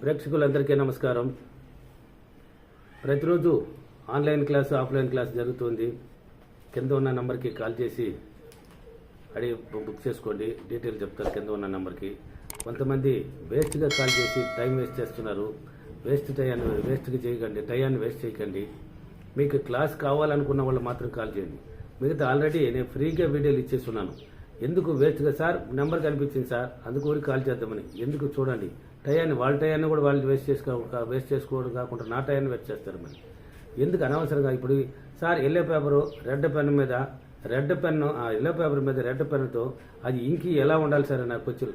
ప్రేక్షకులందరికీ నమస్కారం. ప్రతిరోజు ఆన్లైన్ క్లాసు ఆఫ్లైన్ క్లాస్ జరుగుతుంది. కింద ఉన్న నెంబర్కి కాల్ చేసి అడిగి బుక్ చేసుకోండి. డీటెయిల్ చెప్తారు కింద ఉన్న నెంబర్కి. కొంతమంది వేస్ట్గా కాల్ చేసి టైం వేస్ట్ చేస్తున్నారు. వేస్ట్ టైం వేస్ట్గా చేయకండి టయాన్ని వేస్ట్ చేయకండి. మీకు క్లాస్ కావాలనుకున్న వాళ్ళు మాత్రం కాల్ చేయండి. మిగతా ఆల్రెడీ నేను ఫ్రీగా వీడియోలు ఇచ్చేస్తున్నాను. ఎందుకు వేస్ట్గా సార్? నెంబర్ కనిపించింది సార్. అందుకు ఊరికి కాల్ చేద్దామని. ఎందుకు చూడండి. టయాన్ని వాళ్ళ టయాన్ని కూడా వాళ్ళు వేస్ట్ చేసుకో వేస్ట్ చేసుకోవడం కాకుండా నా టయాన్ని వేస్ట్ చేస్తారు మరి. ఎందుకు అనవసరంగా ఇప్పుడు sir yellow paper red pen మీద రెడ్ పెన్ను ఆ ఎల్లో పేపర్ మీద రెడ్ పెన్నుతో అది ఇంకి ఎలా ఉండాలి సార్ నాకు వచ్చి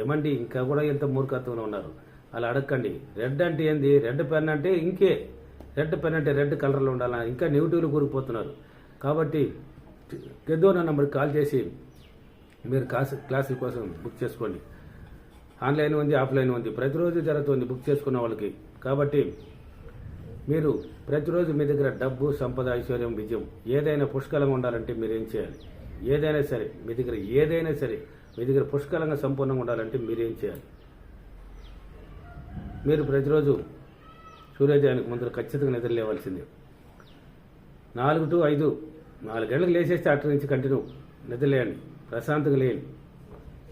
ఏమండి? ఇంకా కూడా ఎంత మూర్ఖత్వంలో ఉన్నారు. అలా అడగండి రెడ్ అంటే ఏంది? రెడ్ పెన్ అంటే ఇంకే రెడ్ పెన్ అంటే రెడ్ కలర్లో ఉండాలా? ఇంకా నెగిటివ్లు కూరుకుపోతున్నారు. కాబట్టి కెద్దోన నెంబర్కి కాల్ చేసి మీరు క్లాస్ క్లాసుల కోసం బుక్ చేసుకోండి. ఆన్లైన్ ఉంది ఆఫ్లైన్ ఉంది. ప్రతిరోజు జరుగుతుంది బుక్ చేసుకున్న వాళ్ళకి. కాబట్టి మీరు ప్రతిరోజు మీ దగ్గర డబ్బు సంపద ఐశ్వర్యం విజయం ఏదైనా పుష్కలంగా ఉండాలంటే మీరు ఏం చేయాలి? ఏదైనా సరే మీ దగ్గర ఏదైనా సరే మీ దగ్గర పుష్కలంగా సంపూర్ణంగా ఉండాలంటే మీరేం చేయాలి? మీరు ప్రతిరోజు సూర్యోదయానికి ముందర ఖచ్చితంగా నిద్ర లేవాల్సిందే. నాలుగు టు ఐదు నాలుగు గంటలకు లేచేస్తే అటు నుంచి కంటిన్యూ. నిద్రలేయండి. ప్రశాంతంగా లేయండి.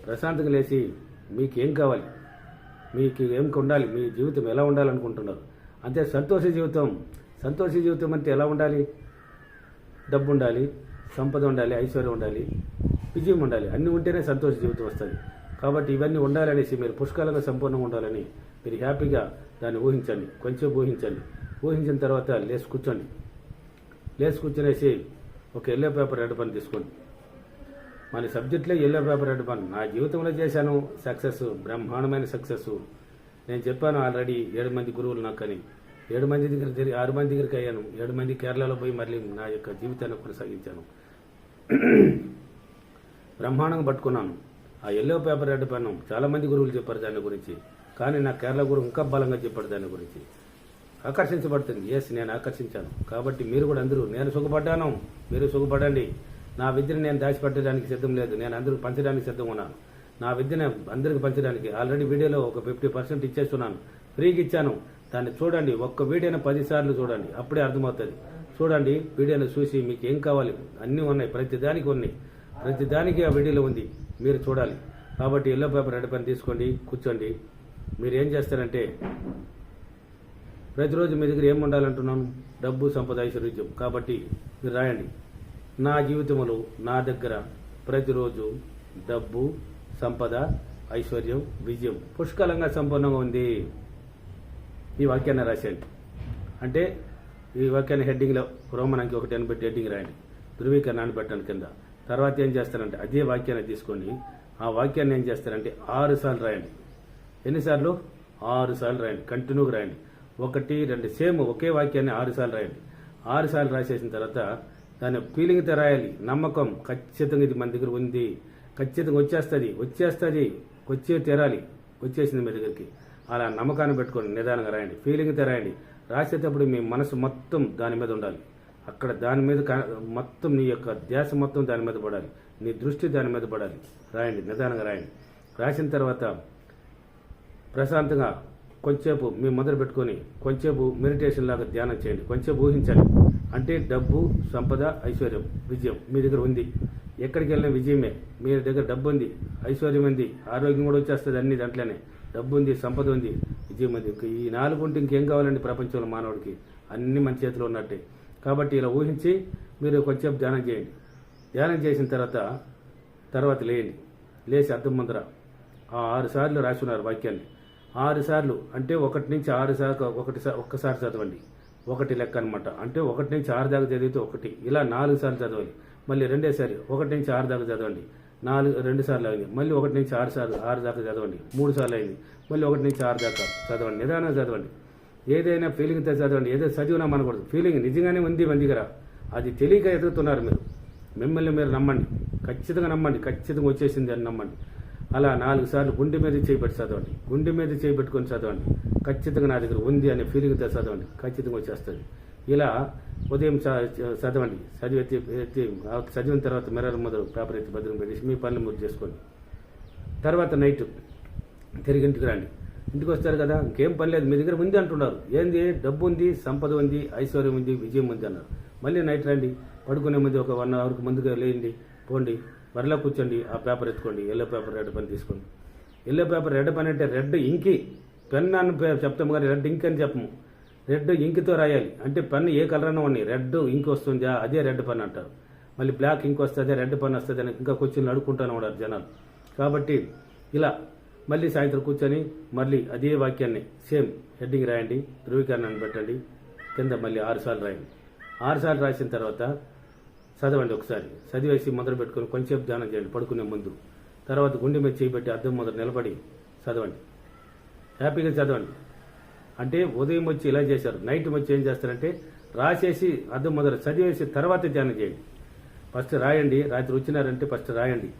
ప్రశాంతంగా లేచి మీకు ఏం కావాలి? మీకు ఏం ఉండాలి? మీ జీవితం ఎలా ఉండాలనుకుంటున్నారు? అంతే సంతోష జీవితం. సంతోష జీవితం అంటే ఎలా ఉండాలి? డబ్బు ఉండాలి సంపద ఉండాలి ఐశ్వర్యం ఉండాలి విజయం ఉండాలి. అన్నీ ఉంటేనే సంతోష జీవితం వస్తుంది. కాబట్టి ఇవన్నీ ఉండాలనేసి మీరు పుష్కలంగా సంపూర్ణంగా ఉండాలని మీరు హ్యాపీగా దాన్ని ఊహించండి. కొంచెం ఊహించండి. ఊహించిన తర్వాత లేచి కూర్చోండి. లేచి కూర్చునేసి ఒక ఎల్లో పేపర్ రెడ్ పని తీసుకోండి. మన సబ్జెక్ట్లో ఎల్లో పేపర్ రెడ్ పని. నా జీవితంలో చేశాను సక్సెస్ బ్రహ్మాండమైన సక్సెస్. నేను చెప్పాను ఆల్రెడీ ఏడు మంది గురువులు నాకు అని. ఏడు మంది దగ్గర తిరిగి ఆరు మంది దగ్గరికి అయ్యాను. ఏడు మంది కేరళలో పోయి మళ్ళీ నా యొక్క జీవితాన్ని కొనసాగించాను. బ్రహ్మాండంగా పట్టుకున్నాను. ఆ ఎల్లో పేపర్ రెడ్ పెన్ను చాలా మంది గురువులు చెప్పారు దాని గురించి. కానీ నా కేరళ గురువు ఇంకా బలంగా చెప్పాడు దాని గురించి. ఆకర్షించబడుతుంది. ఎస్ నేను ఆకర్షించాను. కాబట్టి మీరు కూడా అందరూ నేను సుఖపడ్డాను. మీరు సుఖపడండి. నా విద్యను నేను దాచిపెట్టడానికి సిద్ధం లేదు. నేను అందరికి పంచడానికి సిద్ధంగా ఉన్నాను. నా విద్యను అందరికి పంచడానికి ఆల్రెడీ వీడియోలో ఒక ఫిఫ్టీ పర్సెంట్ ఇచ్చేస్తున్నాను. ఫ్రీగా ఇచ్చాను. దాన్ని చూడండి. ఒక్క వీడియోని పదిసార్లు చూడండి. అప్పుడే అర్థమవుతుంది. చూడండి వీడియోని చూసి మీకు ఏం కావాలి? అన్నీ ఉన్నాయి. ప్రతి దానికి ఉన్నాయి. ప్రతి దానికి ఆ వీడియోలో ఉంది. మీరు చూడాలి. కాబట్టి ఎల్లో పేపర్ రెడ్ పెన్ తీసుకోండి. కూర్చోండి. మీరు ఏం చేస్తారంటే ప్రతిరోజు మీ దగ్గర ఏం ఉండాలంటున్నాను డబ్బు సంపద ఐశ్వర్యం. కాబట్టి మీరు రాయండి. నా జీవితంలో నా దగ్గర ప్రతిరోజు డబ్బు సంపద ఐశ్వర్యం విజయం పుష్కలంగా సంపూర్ణంగా ఉంది. ఈ వాక్యాన్ని రాసేయండి. అంటే ఈ వాక్యాన్ని హెడ్డింగ్లో రోమనానికి ఒకటి అని పెట్టి హెడ్డింగ్ రాయండి. ధృవీకరణాన్ని పెట్టండి కింద. తర్వాత ఏం చేస్తారంటే అదే వాక్యాన్ని తీసుకొని ఆ వాక్యాన్ని ఏం చేస్తారంటే ఆరు సార్లు రాయండి. ఎన్నిసార్లు? ఆరు సార్లు రాయండి. కంటిన్యూగా రాయండి. ఒకటి రెండు సేమ్ ఒకే వాక్యాన్ని ఆరు సార్లు రాయండి. ఆరు సార్లు రాసేసిన తర్వాత దాని ఫీలింగ్తో రాయాలి. నమ్మకం ఖచ్చితంగా ఇది మన దగ్గర ఉంది. ఖచ్చితంగా వచ్చేస్తుంది. వచ్చేస్తుంది. వచ్చే తెరాలి. వచ్చేసింది మీ దగ్గరికి. అలా నమ్మకాన్ని పెట్టుకోండి నిదానంగా రాయండి. ఫీలింగ్తో రాయండి. రాసేటప్పుడు మీ మనసు మొత్తం దాని మీద ఉండాలి. అక్కడ దాని మీద కా- మొత్తం నీ యొక్క ధ్యాస మొత్తం దాని మీద పడాలి. నీ దృష్టి దాని మీద పడాలి. రాయండి. నిదానంగా రాయండి. రాసిన తర్వాత ప్రశాంతంగా కొంచెంసేపు మీ మొదలు పెట్టుకొని కొంచెంసేపు మెడిటేషన్ లాగా ధ్యానం చేయండి. కొంచెంసేపు ఊహించండి. అంటే డబ్బు సంపద ఐశ్వర్యం విజయం మీ దగ్గర ఉంది. ఎక్కడికి వెళ్ళిన విజయమే. మీ దగ్గర డబ్బు ఉంది. ఐశ్వర్యం ఉంది. ఆరోగ్యం కూడా వచ్చేస్తుంది అన్ని దాంట్లోనే. డబ్బు ఉంది సంపద ఉంది విజయం ఉంది. ఈ నాలుగు ఉంటే ఇంకేం కావాలండి ప్రపంచంలో మానవుడికి? అన్ని మన చేతిలో ఉన్నట్టే. కాబట్టి ఇలా ఊహించి మీరు కొంచెం ధ్యానం చేయండి. ధ్యానం చేసిన తర్వాత తర్వాత లేయండి. లేచి అద్దం ముందర ఆ ఆరు సార్లు రాసి ఉన్నారు వాక్యాన్ని. ఆరు సార్లు అంటే ఒకటి నుంచి ఆరు సార్లు ఒకటి ఒక్కసారి చదవండి. ఒకటి లెక్క అనమాట అంటే ఒకటి నుంచి ఆరు దాకా చదివితే ఒకటి ఇలా నాలుగు సార్లు చదవాలి మళ్ళీ రెండేసారి ఒకటి నుంచి ఆరు దాకా చదవండి. నాలుగు రెండు సార్లు అయింది. మళ్ళీ ఒకటి నుంచి ఆరు సార్లు ఆరు దాకా చదవండి. మూడు సార్లు అయింది. మళ్ళీ ఒకటి నుంచి ఆరు దాకా చదవండి. నిదానంగా చదవండి. ఏదైనా ఫీలింగ్తో చదవండి. ఏదో చదివినా మనకూడదు. ఫీలింగ్ నిజంగానే ఉంది మన దగ్గర అది తెలియక ఎదుగుతున్నారు మీరు. మిమ్మల్ని మీరు నమ్మండి. ఖచ్చితంగా నమ్మండి. ఖచ్చితంగా వచ్చేసింది అని నమ్మండి. అలా నాలుగు సార్లు గుండె మీద చేపెట్టి చదవండి. గుండె మీద చేపెట్టుకొని చదవండి. ఖచ్చితంగా నా దగ్గర ఉంది అనే ఫీలింగ్తో చదవండి. ఖచ్చితంగా వచ్చేస్తుంది. ఇలా ఉదయం చదవండి. చదివి ఎత్తి చదివిన తర్వాత మిర్రర్ మొదలు పేపర్ ఎత్తి భద్రం పెట్టేసి మీ పనులు మీరు చేసుకోండి. తర్వాత నైట్ తిరిగి ఇంటికి రండి. ఇంటికి వస్తారు కదా ఇంకేం పని లేదు. మీ దగ్గర ఉంది అంటున్నారు. ఏంది? డబ్బు ఉంది సంపద ఉంది ఐశ్వర్యం ఉంది విజయం ఉంది అన్నారు. మళ్ళీ నైట్ రండి. పడుకునే ముందు ఒక వన్ అవర్కి ముందుగా లేయండి. పోండి. వరలో కూర్చోండి ఆ పేపర్ ఎత్తుకోండి ఎల్లో పేపర్ రెడ్ పెన్ తీసుకోండి. ఎల్లో పేపర్ రెడ్ పెన్ అంటే రెడ్ ఇంకి. పెన్ అని చెప్తాము కానీ రెడ్ ఇంక్ అని చెప్పము. రెడ్ ఇంక్తో రాయాలి. అంటే పెన్ ఏ కలర్ అన్నా ఉన్నాయి. రెడ్ ఇంక్ వస్తుందా అదే రెడ్ పెన్ అంటారు. మళ్ళీ బ్లాక్ ఇంక్ వస్తుంది రెడ్ పెన్ వస్తుంది అని ఇంకా కూర్చొని అడుక్కుంటాను ఉన్నారు జనాలు. కాబట్టి ఇలా మళ్ళీ సాయంత్రం కూర్చొని మళ్ళీ అదే వాక్యాన్ని సేమ్ హెడ్డింగ్ రాయండి ధృవీకరణను పెట్టండి కింద మళ్ళీ ఆరుసార్లు రాయండి. ఆరుసార్లు రాసిన తర్వాత చదవండి ఒకసారి. చదివేసి మొదలు పెట్టుకుని కొంచెంసేపు ధ్యానం చేయండి పడుకునే ముందు. తర్వాత గుండె మీద చేయబెట్టి అద్దం మొదలు నిలబడి చదవండి. హ్యాపీగా చదవండి. అంటే ఉదయం వచ్చి ఇలా చేశారు. నైట్ వచ్చి ఏం చేస్తారంటే రాసేసి అద్దం మొదలు చదివేసి తర్వాత ధ్యానం చేయండి. ఫస్ట్ రాయండి. రాత్రి వచ్చినారంటే ఫస్ట్ రాయండి.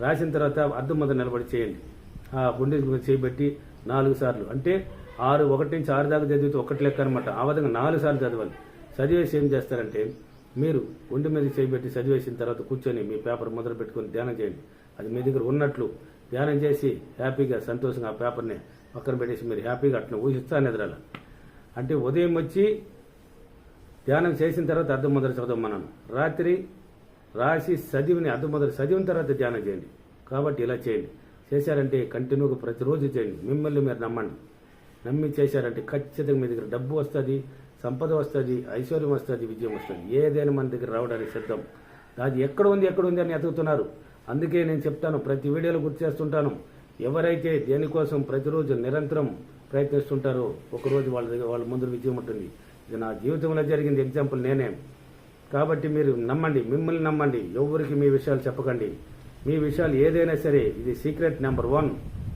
రాసిన తర్వాత అద్దం మొదలు నిలబడి చేయండి. ఆ గుండె మీద చేయబెట్టి నాలుగు సార్లు. అంటే ఆరు ఒకటి నుంచి ఆరు దాకా చదివితే ఒకటి లెక్క అనమాట ఆ విధంగా నాలుగు సార్లు చదవాలి. చదివేసి ఏం చేస్తారంటే మీరు ఒంటి మీద చేయబెట్టి చదివేసిన తర్వాత కూర్చొని మీ పేపర్ మొదలు పెట్టుకొని ధ్యానం చేయండి. అది మీ దగ్గర ఉన్నట్లు ధ్యానం చేసి హ్యాపీగా సంతోషంగా ఆ పేపర్ని పక్కన పెట్టేసి మీరు హ్యాపీగా అట్లా ఊహిస్తా నిద్రాల అంటే ఉదయం వచ్చి ధ్యానం చేసిన తర్వాత అర్థం మొదలు మనం. రాత్రి రాసి చదివిని అర్థం మొదలు చదివిన తర్వాత ధ్యానం చేయండి. కాబట్టి ఇలా చేయండి. చేశారంటే కంటిన్యూగా ప్రతిరోజు చేయండి. మిమ్మల్ని మీరు నమ్మండి. నమ్మి చేశారంటే ఖచ్చితంగా మీ దగ్గర డబ్బు వస్తుంది. సంపద వస్తుంది ఐశ్వర్యం వస్తుంది విజయం వస్తుంది. ఏదైనా మన దగ్గర రావడానికి సిద్ధం. అది ఎక్కడ ఉంది ఎక్కడ ఉంది అని ఎతుకుతున్నారు. అందుకే నేను చెప్తాను ప్రతి వీడియోలో గుర్తు చేస్తుంటాను. ఎవరైతే దేనికోసం ప్రతిరోజు నిరంతరం ప్రయత్నిస్తుంటారో ఒకరోజు వాళ్ళ దగ్గర వాళ్ళ ముందు విజయం ఉంటుంది. ఇది నా జీవితంలో జరిగింది ఎగ్జాంపుల్ నేనే. కాబట్టి మీరు నమ్మండి మిమ్మల్ని నమ్మండి. ఎవరికి మీ విషయాలు చెప్పకండి. మీ విషయాలు ఏదైనా సరే ఇది సీక్రెట్ నెంబర్ వన్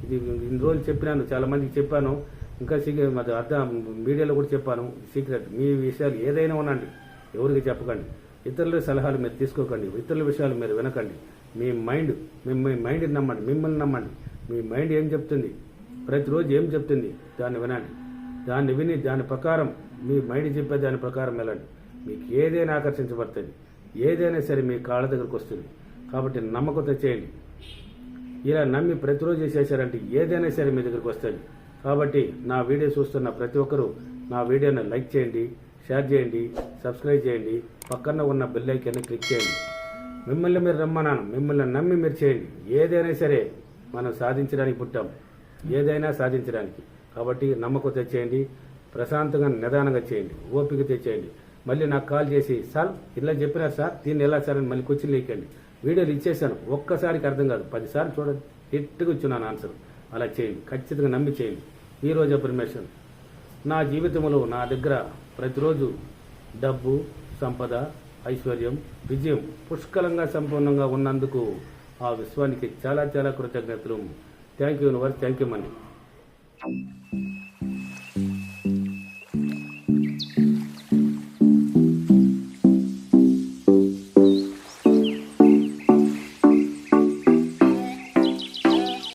ఇది ఇన్ని రోజులు చెప్పినాను చాలా మందికి చెప్పాను. ఇంకా సీక్రెట్ అది అర్థం మీడియాలో కూడా చెప్పాను సీక్రెట్. మీ విషయాలు ఏదైనా ఉండండి ఎవరికి చెప్పకండి. ఇతరుల సలహాలు మీరు తీసుకోకండి ఇతరుల విషయాలు మీరు వినకండి. మీ మైండ్ మీ మైండ్ని నమ్మండి మిమ్మల్ని నమ్మండి. మీ మైండ్ ఏం చెప్తుంది? ప్రతిరోజు ఏం చెప్తుంది? దాన్ని వినండి. దాన్ని విని దాని ప్రకారం మీ మైండ్ చెప్పే దాని ప్రకారం వెళ్ళండి. మీకు ఏదైనా ఆకర్షించబడుతుంది. ఏదైనా సరే మీ కాళ్ళ దగ్గరకు వస్తుంది. కాబట్టి నమ్మకంతో చేయండి. ఇలా నమ్మి ప్రతిరోజు చేశారంటే ఏదైనా సరే మీ దగ్గరకు వస్తుంది. కాబట్టి నా వీడియో చూస్తున్న ప్రతి ఒక్కరూ నా వీడియోను లైక్ చేయండి షేర్ చేయండి సబ్స్క్రైబ్ చేయండి పక్కన ఉన్న బెల్ ఐకాన్ని క్లిక్ చేయండి. మిమ్మల్ని మీరు రమ్మన్నాను మిమ్మల్ని నమ్మి మీరు చేయండి. ఏదైనా సరే మనం సాధించడానికి పుట్టాం. ఏదైనా సాధించడానికి. కాబట్టి నమ్మకం తెచ్చేయండి ప్రశాంతంగా నిదానంగా చేయండి ఓపిక తెచ్చేయండి. మళ్ళీ నాకు కాల్ చేసి సార్ ఇలా చెప్పినారు సార్ దీన్ని ఎలా సార్ అని మళ్ళీ క్వశ్చన్ లేకండి. వీడియోలు ఇచ్చేసాను. ఒక్కసారికి అర్థం కాదు. పదిసార్లు చూడండి ఎట్టుగా ఇచ్చున్నాను ఆన్సర్ అలా చేయండి. ఖచ్చితంగా నమ్మి చేయండి. ఈ రోజు నా జీవితంలో నా దగ్గర ప్రతిరోజు డబ్బు సంపద ఐశ్వర్యం విజయం పుష్కలంగా సంపూర్ణంగా ఉన్నందుకు ఆ విశ్వానికి చాలా చాలా కృతజ్ఞతలు. Thank you universe thank you money